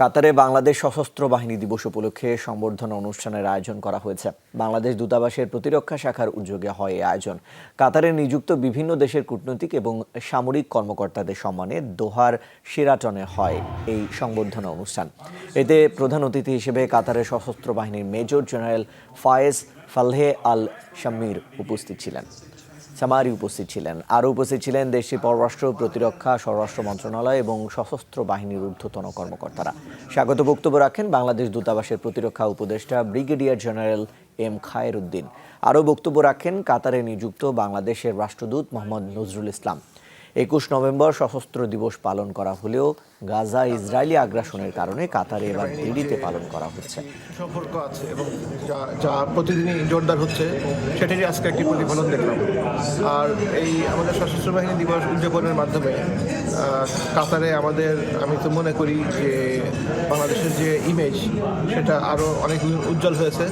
কাতারে বাংলাদেশ সশস্ত্র বাহিনী দিবস উপলক্ষে সংবর্ধনা অনুষ্ঠানের আয়োজন করা হয়েছে। বাংলাদেশ দূতাবাসের প্রতিরক্ষা শাখার উদ্যোগে হয় এই আয়োজন। কাতারে নিযুক্ত বিভিন্ন দেশের কূটনৈতিক এবং সামরিক কর্মকর্তাদের সম্মানে দোহার শিরাটনে হয় এই সংবর্ধনা অনুষ্ঠান। এতে প্রধান অতিথি হিসেবে কাতারের সশস্ত্র বাহিনীর মেজর জেনারেল ফায়েজ ফালহে আল শাম্মির উপস্থিত ছিলেন। সামারি উপস্থিত ছিলেন। আরও উপস্থিত ছিলেন দেশটির পররাষ্ট্র প্রতিরক্ষা, স্বরাষ্ট্র মন্ত্রণালয় এবং সশস্ত্র বাহিনীর ঊর্ধ্বতন কর্মকর্তারা। স্বাগত বক্তব্য রাখেন বাংলাদেশ দূতাবাসের প্রতিরক্ষা উপদেষ্টা brigadier general M Khayer Uddin. আরও বক্তব্য রাখেন কাতারে নিযুক্ত বাংলাদেশের রাষ্ট্রদূত মোহাম্মদ নজরুল ইসলাম। একুশ নভেম্বর সশস্ত্র দিবস পালন করা হলেও গাজা ইসরায়েলি আগ্রাসনের কারণে কাতারে এবার দেরিতে পালন করা হচ্ছে। সম্পর্ক আছে এবং যা প্রতিদিনই জোরদার হচ্ছে, সেটারই আজকে একটি প্রতিফলন দেখলাম। আর এই আমাদের সশস্ত্র বাহিনী দিবস উদযাপনের মাধ্যমে কাতারে আমাদের, আমি তো মনে করি যে বাংলাদেশের যে ইমেজ সেটা আরও অনেক উজ্জ্বল হয়েছে।